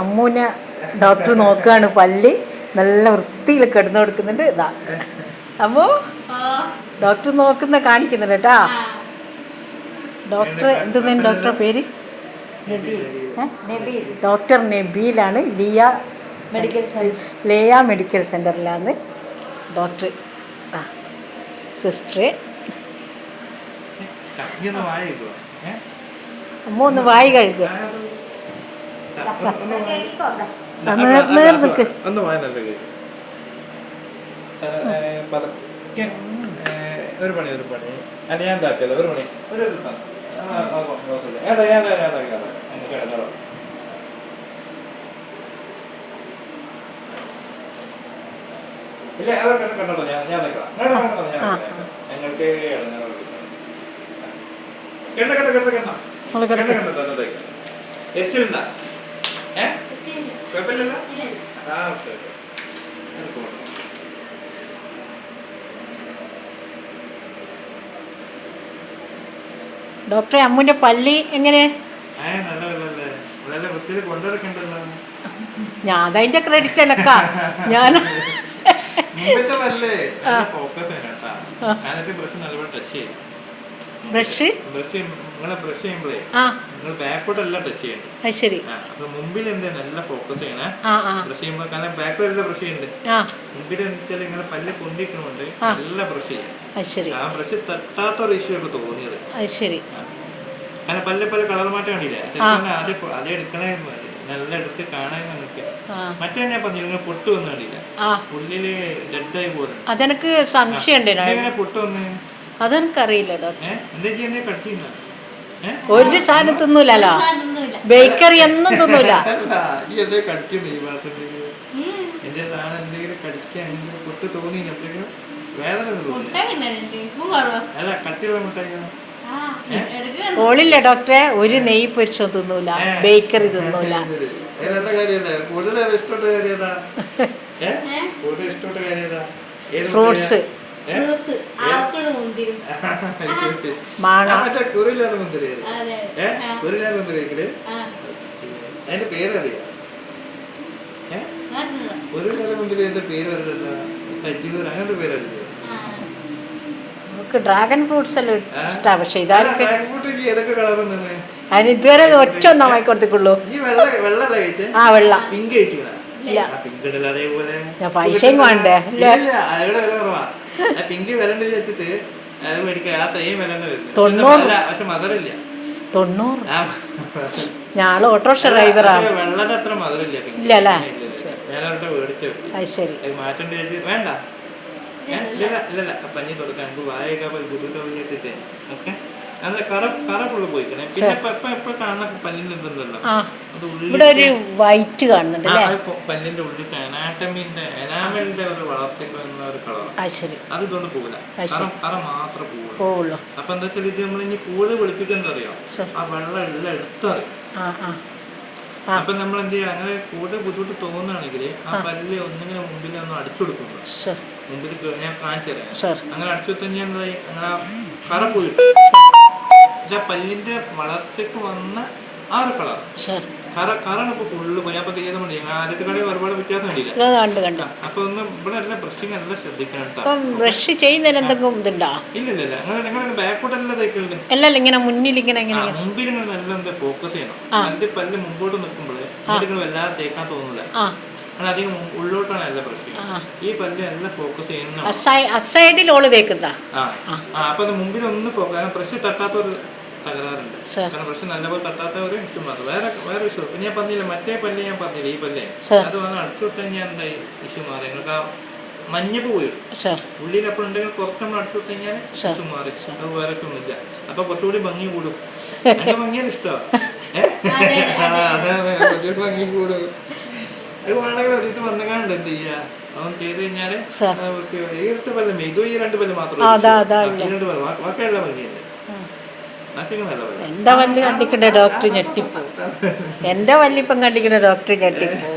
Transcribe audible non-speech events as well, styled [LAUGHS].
അമ്മൂനെ doctor നോക്കുകയാണ് പല്ല് നല്ല വൃത്തിയിൽ കിടന്നു കൊടുക്കുന്നുണ്ട്. ഇതാ. അപ്പോ ഡോക്ടർ നോക്കുന്ന കാണിക്കുന്നുണ്ട് കേട്ടാ. ഡോക്ടർ എന്തെന്നു ഡോക്ടറെ പേര്? ഡോക്ടർ നബീലാണ്. ലിയ മെഡിക്കൽ ലിയ മെഡിക്കൽ സെന്ററിലാണ് ഡോക്ടർ. ആ സിസ്റ്റർ അമ്മ ഒന്ന് വായി കഴുകുക. നേർ നിൽക്ക് ഒന്ന് ഒരു പണി ഒരു പണി. അല്ല ഞാൻ താക്കല്ല ഒരു പണി. ഒരു ഒരു താ. ആ, ആ, ആ, കുഴപ്പമില്ല. ഏതാ ഏതാ ഏതാ ഏതാ അങ്ങ് കിടന്നോളൂ. ഇല്ല അതൊക്കെ കണ്ടോ ഞാൻ ഞാൻ നിൽക്കാം. ഞാൻ കണ്ടോ ഞാൻ. ഞങ്ങൾക്ക് കണ്ട കണ്ട കണ്ട കണ്ട. കണ്ട. കണ്ട ഉണ്ടാ ഏ? കുഴപ്പമില്ലല്ലോ? ആ ഓക്കെ ഓക്കെ. ഡോക്ടറെ അമ്മുന്റെ പല്ലി എങ്ങനെ? ഞാൻ അതിന്റെ ക്രെഡിറ്റ് അല്ലക്ക ഞാൻ മുമ്പത്തെ നല്ലേ ഫോക്കസ് ചെയ്യണം കേട്ടാ. ഞാനത്തെ ബ്രഷ് നല്ലപോലെ ടച്ച് ചെയ്യും ബ്രഷ്? ബ്രഷ് നിങ്ങളെ ബ്രഷ് ചെയ്യുമ്പോഴേ ആ. നിങ്ങൾ ബാക്കോട്ടല്ല ടച്ച് ചെയ്യണം അത് ശരി. മുമ്പിൽ എന്താ നല്ല ഫോക്കസ് ചെയ്യണേ. ബ്രഷ് ചെയ്യുമ്പോൾ കാരണം ബാക്കിൽ ബ്രഷ് ചെയ്യുന്നുണ്ട് മുമ്പിൽ എന്താ ഇങ്ങനെ പല്ല് പൊന്തിക്കണോണ്ട് നല്ല ബ്രഷ് ചെയ്യാം. ആ ബ്രഷ് തട്ടാത്ത ഒരു ഇഷ്യൂ ഒക്കെ തോന്നിയത്. അത് ശരി. അങ്ങനെ പല പല കളർ മാറ്റം കണ്ടില്ലേ ആദ്യം ആദ്യം എടുക്കണേ നല്ല എടുത്ത് കാണാൻ നമുക്ക് മറ്റേ ഞാൻ പറഞ്ഞു നിങ്ങൾ പൊട്ട് വന്നു കണ്ടില്ല ഉള്ളിൽ ഡെഡായി പോകുന്നു അതെനിക്ക് സംശയം പൊട്ട് വന്ന് അതെനിക്കറിയില്ല ഡോക്ടർ ഒരു സാധനം തിന്നൂലല്ലോ? ബേക്കറി ഒന്നും തിന്നൂല. ഓളില്ല ഡോക്ടറെ ഒരു നെയ് പൊരിച്ചോ തിന്നൂല. ബേക്കറി തിന്നൂല. [LAUGHS] ഫ്രൂട്ട്സ്. കുറില്ലാതെ മുന്തിരി കുറില്ലാതെ മുന്തിരി അതിന്റെ പേരറിയാം? മുന്തിരി എന്റെ പേര് അറിയില്ല അങ്ങനത്തെ പേരറിയില്ല ഡ്രാഗൺ ഫ്രൂട്ട്സ് എല്ലാം ഇഷ്ടമാണ് പക്ഷെ നിന്ന് അതിന് ഇതുവരെ ഒറ്റ ഒന്നും വാങ്ങി കൊടുത്തിട്ടുള്ളൂ. ആ വെള്ള. പിങ്ക് കഴിച്ചു ഇല്ല. പിങ്ക് ഇടല അതേപോലെ. ഞാൻ പൈസയും വേണ്ടേ? ഇല്ല. പിങ്ക് വില വെച്ചിട്ട് അത് മേടിക്കുക ആ സെയിം വില വരുന്നത്. പക്ഷെ മധുരമില്ല തൊണ്ണൂറ്. ഞാൻ ഓട്ടോറിക്ഷ ഡ്രൈവറാണ്. ഇല്ല അല്ലേ? അത് ശരി. വേണ്ട? ഇല്ല ഇല്ല പഞ്ഞി നമുക്ക് വായൊക്കെ ബുദ്ധിമുട്ട് ഓക്കെ? ഇവിടെ ഒരു വൈറ്റ് കാണുന്നുണ്ട് പല്ലിന്റെ ഉള്ളിൽ എനാമലിന്റെ ഒരു വളർച്ചയ്ക്ക് വരുന്ന ഒരു കളറാണ് ശരി. അത് ഇതുകൊണ്ട് പോകില്ല കറ പോവുള്ളൂ. അപ്പൊ എന്താ വെച്ചാൽ ഇത് നമ്മൾ ഇനി കൂടുതൽ വെളുപ്പിക്കുന്നത് അറിയാം ആ വെള്ളം എല്ലാം എടുത്തറിയും. ആ ആ. ആ. അപ്പൊ നമ്മൾ എന്ത് ചെയ്യാം? അങ്ങനെ കൂടുതൽ ബുദ്ധിമുട്ട് തോന്നുകയാണെങ്കിൽ ആ പല്ല് ഒന്നിങ്ങനെ മുമ്പിൽ ഒന്ന് അടിച്ചു കൊടുക്കുന്നു മുമ്പിൽ ഞാൻ കാണിച്ചു തരാം അങ്ങനെ അടിച്ചു എന്തായി? അങ്ങനെ കറ പോയിട്ട്. പല്ലിന്റെ വളർച്ചയ്ക്ക് വന്ന ആ ഒരു കളർ. കറ കറാണ് ഇപ്പൊ ഫുള്ള് പോയി അപ്പൊ ചെയ്ത മതി ആദ്യത്തെ കടയിൽ ഒരുപാട് വ്യത്യാസം കണ്ടില്ല. അപ്പൊ ഒന്ന് ഇവിടെ എല്ലാം ബ്രഷിങ് എല്ലാം ശ്രദ്ധിക്കണം ബ്രഷ് ചെയ്യുന്നതിന് എന്തെങ്കിലും ഇതുണ്ടോ? ഇല്ല ഇല്ല ഇല്ല. നിങ്ങൾ നിങ്ങൾ ബാക്കോട്ട് എല്ലാം തേക്കുന്നുണ്ട് അല്ലല്ല ഇങ്ങനെ മുന്നിൽ ഇങ്ങനെ മുമ്പിൽ നിങ്ങൾ നല്ല എന്താ ഫോക്കസ് ചെയ്യണം. പല്ല് മുമ്പോട്ട് നിൽക്കുമ്പോൾ നിങ്ങൾ വല്ലാതെ തേക്കാൻ തോന്നുന്നില്ല അങ്ങനെ അധികം ഉള്ളോട്ടാണ് എല്ലാം. ഈ പല്ല് എല്ലാം ഫോക്കസ് ചെയ്യുന്നത് അസൈ അസൈഡിൽ ഓൾ തേക്കുന്നതാ ആ. അപ്പൊ മുമ്പിൽ ഒന്ന് ഫോക്കസ് ബ്രഷ് തട്ടാത്ത ഒരു തകരാറുണ്ട്. കാരണം പക്ഷെ നല്ലപോലെ തട്ടാത്ത ഒരു ഇഷ്യൂ മാറും വേറെ വേറെ ഇഷ്യൂ. പിന്നെ ഞാൻ പറഞ്ഞില്ല മറ്റേ പല്ല് ഞാൻ പറഞ്ഞില്ല ഈ പല്ലേ? അത് വന്ന് അടുത്ത് വിട്ടാൽ ഞാൻ എന്താ ഇഷ്യൂ മാറി. നിങ്ങൾക്ക് ആ മഞ്ഞപ്പ് പോയി. സർ. ഉള്ളിൽ അപ്പോൾ ഉണ്ടെങ്കിൽ കുറച്ച് നമ്മൾ അടുത്ത് വിട്ട് കഴിഞ്ഞാൽ. ഇഷ്യൂ മാറി. അത് വേറെ ഇഷ്യൂ ഒന്നുമില്ല. അപ്പൊ കുറച്ചുകൂടി ഭംഗി കൂടും. എന്റെ ഭംഗിയാണ് ഇഷ്ടമാണ് ഭംഗി കൂടും. അത് വേണമെങ്കിൽ ഒരു പറഞ്ഞാണ്ട് എന്ത് ചെയ്യാ? അവൻ ചെയ്ത് കഴിഞ്ഞാൽ ഈ രണ്ട് പല്ല് ഇത് ഈ രണ്ട് പല്ല് മാത്രമേ രണ്ട് പല്ല്. ബാ- ബാക്കി ഭംഗിയല്ലേ? എന്റെ വല്ല് കണ്ടിക്കണ്ട ഡോക്ടർ ഞെട്ടിപ്പോ. എന്റെ വല്ലിപ്പം കണ്ടിക്കുന്ന ഡോക്ടർ ഞെട്ടിപ്പോ.